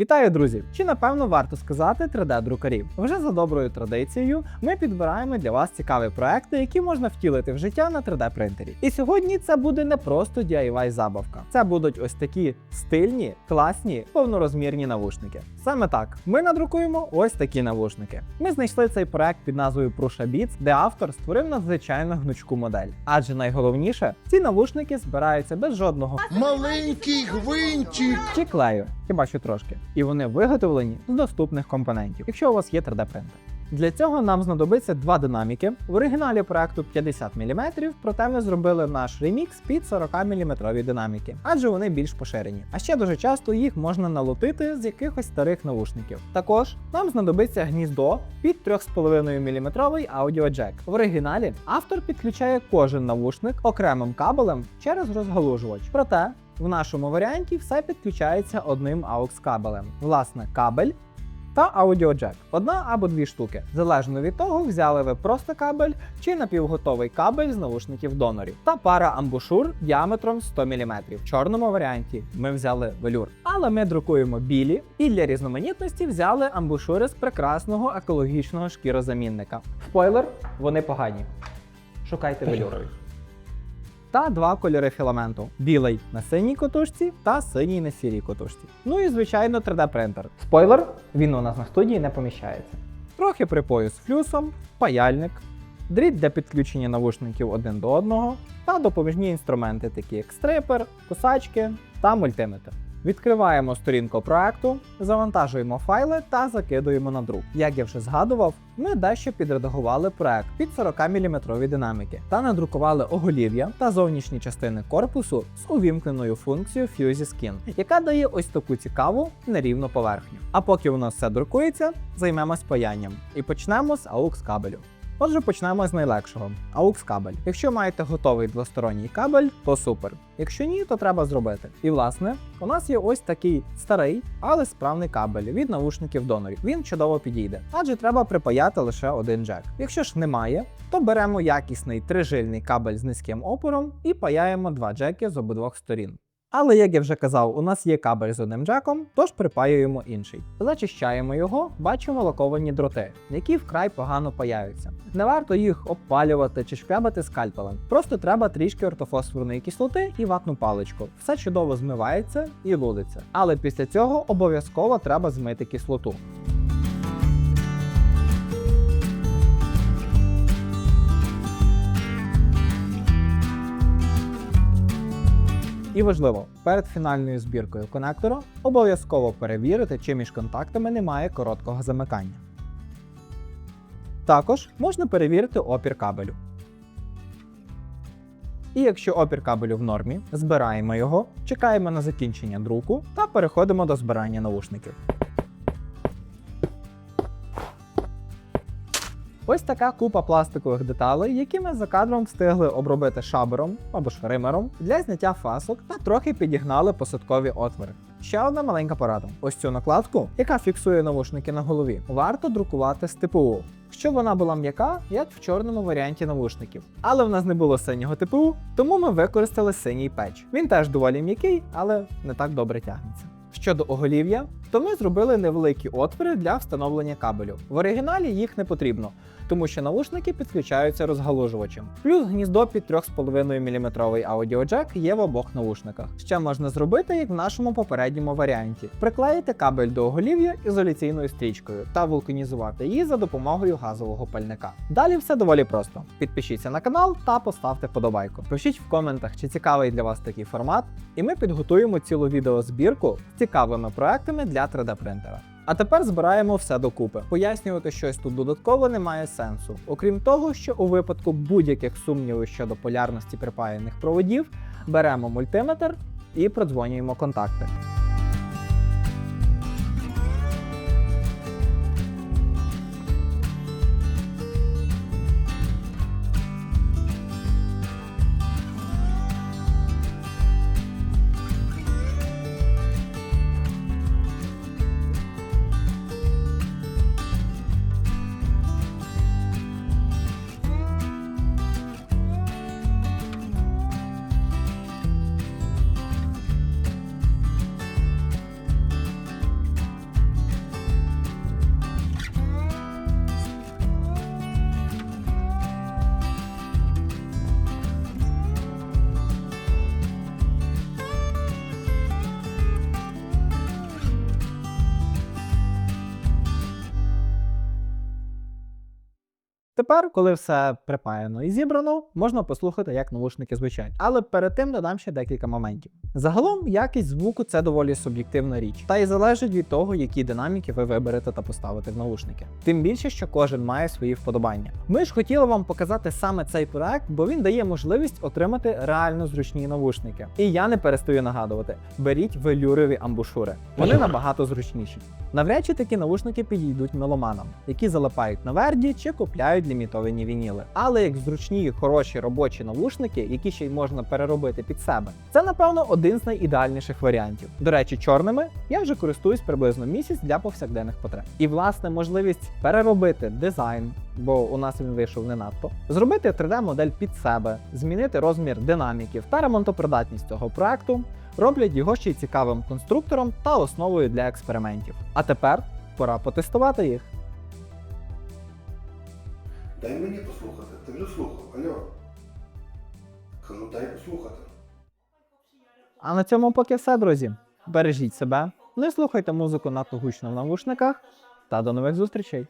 Вітаю, друзі! Чи напевно варто сказати 3D-друкарів? Вже за доброю традицією ми підбираємо для вас цікаві проекти, які можна втілити в життя на 3D принтері. І сьогодні це буде не просто DIY забавка. Це будуть ось такі стильні, класні, повнорозмірні навушники. Саме так, ми надрукуємо ось такі навушники. Ми знайшли цей проект під назвою Prusa Beats, де автор створив надзвичайно гнучку модель. Адже найголовніше, ці навушники збираються без жодного Маленький гвинтик. чи клею, хіба що трошки. І вони виготовлені з доступних компонентів, якщо у вас є 3D принтер. Для цього нам знадобиться два динаміки. В оригіналі проекту 50 мм, проте ми зробили наш ремікс під 40 мм динаміки, адже вони більш поширені. А ще дуже часто їх можна налутити з якихось старих навушників. Також нам знадобиться гніздо під 3,5 мм аудіоджек. В оригіналі автор підключає кожен навушник окремим кабелем через розгалужувач. Проте в нашому варіанті все підключається одним AUX кабелем. Власне, кабель та аудіоджек. Одна або дві штуки. Залежно від того, взяли ви просто кабель чи напівготовий кабель з наушників донорів. Та пара амбушур діаметром 100 мм. В чорному варіанті ми взяли велюр. Але ми друкуємо білі і для різноманітності взяли амбушури з прекрасного екологічного шкірозамінника. Спойлер, вони погані. Шукайте велюрові та два кольори філаменту: білий на синій котушці та синій на сірій котушці. Ну і звичайно 3D принтер. Спойлер, він у нас на студії не поміщається. Трохи припою з флюсом, паяльник, дріт для підключення навушників один до одного та допоміжні інструменти, такі як стрипер, кусачки та мультиметр. Відкриваємо сторінку проекту, завантажуємо файли та закидуємо на друк. Як я вже згадував, ми дещо підредагували проект під 40 мм динаміки та надрукували оголів'я та зовнішні частини корпусу з увімкненою функцією Fuzzy Skin, яка дає ось таку цікаву нерівну поверхню. А поки у нас все друкується, займемось паянням і почнемо з AUX кабелю. Отже, почнемо з найлегшого AUX кабель. Якщо маєте готовий двосторонній кабель, то супер. Якщо ні, то треба зробити. І власне, у нас є ось такий старий, але справний кабель від наушників донорів. Він чудово підійде, адже треба припаяти лише один джек. Якщо ж немає, то беремо якісний трижильний кабель з низьким опором і паяємо два джеки з обидвох сторін. Але як я вже казав, у нас є кабель з одним джеком, тож припаюємо інший. Зачищаємо його, бачимо лаковані дроти, які вкрай погано паяються. Не варто їх обпалювати чи шкрябати скальпелем. Просто треба трішки ортофосфорної кислоти і ватну паличку. Все чудово змивається і лудиться. Але після цього обов'язково треба змити кислоту. І важливо, перед фінальною збіркою конектора обов'язково перевірити, чи між контактами немає короткого замикання. Також можна перевірити опір кабелю. І якщо опір кабелю в нормі, збираємо його, чекаємо на закінчення друку та переходимо до збирання наушників. Ось така купа пластикових деталей, які ми за кадром встигли обробити шабером або шримером для зняття фасок та трохи підігнали посадкові отвори. Ще одна маленька порада: ось цю накладку, яка фіксує навушники на голові, варто друкувати з ТПУ, щоб вона була м'яка, як в чорному варіанті навушників. Але в нас не було синього ТПУ, тому ми використали синій печ. Він теж доволі м'який, але не так добре тягнеться. Щодо оголів'я, то ми зробили невеликі отвори для встановлення кабелю. В оригіналі їх не потрібно, тому що наушники підключаються розгалужувачем. Плюс гніздо під 3,5 мм аудіоджек є в обох наушниках. Ще можна зробити, як в нашому попередньому варіанті: приклеїти кабель до оголів'я ізоляційною стрічкою та вулканізувати її за допомогою газового пальника. Далі все доволі просто. Підпишіться на канал та поставте подобайку. Пишіть в коментах, чи цікавий для вас такий формат, і ми підготуємо цілу відеозбірку з цікавими проектами для 3D принтера. А тепер збираємо все докупи. Пояснювати щось тут додатково немає сенсу. Окрім того, що у випадку будь-яких сумнівів щодо полярності припаяних проводів, беремо мультиметр і продзвонюємо контакти. Тепер, коли все припаяно і зібрано, можна послухати, як навушники звучать. Але перед тим додам ще декілька моментів. Загалом, якість звуку це доволі суб'єктивна річ, та й залежить від того, які динаміки ви виберете та поставите в навушники. Тим більше, що кожен має свої вподобання. Ми ж хотіли вам показати саме цей проект, бо він дає можливість отримати реально зручні навушники. І я не перестаю нагадувати: беріть велюрові амбушури. Вони набагато зручніші. Навряд чи такі навушники підійдуть меломанам, які залипають на верді чи купляють лімітовані вініли. Але як зручні, хороші робочі навушники, які ще й можна переробити під себе, це напевно один з найідеальніших варіантів. До речі, чорними я вже користуюсь приблизно місяць для повсякденних потреб. І власне можливість переробити дизайн, бо у нас він вийшов не надто, зробити 3D-модель під себе, змінити розмір динаміків та ремонтопридатність цього проекту роблять його ще й цікавим конструктором та основою для експериментів. А тепер пора потестувати їх. Дай мені послухати. Ти вже слухав, алло. Кажу, дай послухати. А на цьому поки все, друзі. Бережіть себе, не слухайте музику надто гучно в навушниках та до нових зустрічей!